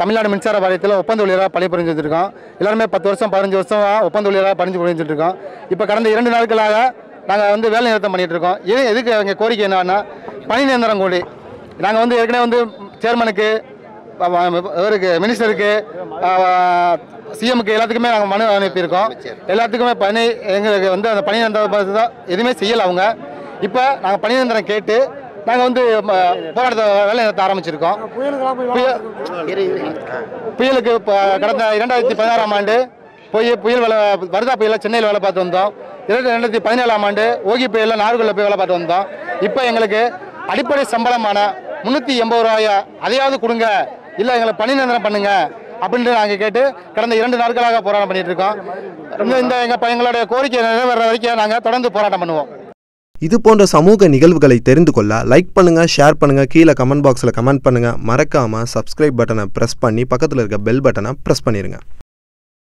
தமிழ்நாடு மின்சார வாரியத்தில் ஒப்பந்த ஊழியராக பணிபுரிஞ்சு வச்சுருக்கோம் எல்லாருமே பத்து வருஷம் பதினஞ்சு வருஷம் ஒப்பந்த ஊழியராக பணிஞ்சு புரிஞ்சுட்டு இருக்கோம் இப்போ கடந்த இரண்டு நாட்களாக நாங்கள் வந்து வேலை நிறுத்தம் பண்ணிகிட்டு இருக்கோம் இது எதுக்கு எங்கள் கோரிக்கை என்னன்னா பணி நிரந்தரம் கூலி. நாங்கள் வந்து ஏற்கனவே வந்து சேர்மனுக்கு இவருக்கு மினிஸ்டருக்கு சிஎம்க்கு எல்லாத்துக்குமே நாங்கள் மனு அனுப்பியிருக்கோம். எல்லாத்துக்குமே பணி எங்களுக்கு வந்து அந்த பணி நிரந்தரம் தான் எதுவுமே செய்யலை அவங்க. இப்போ நாங்கள் பணி நிரந்தரம் கேட்டு நாங்கள் வந்து போராட்டத்தை வேலை நிறுத்த ஆரம்பிச்சிருக்கோம் புயல் புயலுக்கு இப்போ கடந்த இரண்டாயிரத்தி பதினாறாம் ஆண்டு போய் புயல் வேலை வருதா புயலில் சென்னையில் வேலை பார்த்து வந்தோம். இரண்டு ரெண்டாயிரத்தி பதினேழாம் ஆண்டு ஓகி புயலில் நாகர்கோவில் போய் வேலை பார்த்து வந்தோம். இப்போ எங்களுக்கு அடிப்படை சம்பளமான முந்நூற்றி எண்பது ரூபாயா அதையாவது கொடுங்க. இல்லை எங்களை பணி நிரந்தரம் பண்ணுங்க. அப்படின்ட்டு நாங்கள் கேட்டு கடந்த இரண்டு நாட்களாக போராட்டம் பண்ணிட்டு இருக்கோம். இந்த- இந்த எங்கள் எங்களுடைய கோரிக்கை நிறைவேற வரைக்கும் நாங்கள் தொடர்ந்து போராட்டம் பண்ணுவோம். இது போன்ற சமூக நிகழ்வுகளை தெரிந்து கொள்ள லைக் பண்ணுங்க ஷேர் பண்ணுங்க கீழே கமெண்ட் பாக்ஸில் கமெண்ட் பண்ணுங்க. மறக்காம சப்ஸ்கிரைப் பட்டனை ப்ரெஸ் பண்ணி பக்கத்தில் இருக்க பெல் பட்டனை ப்ரெஸ் பண்ணிடுங்க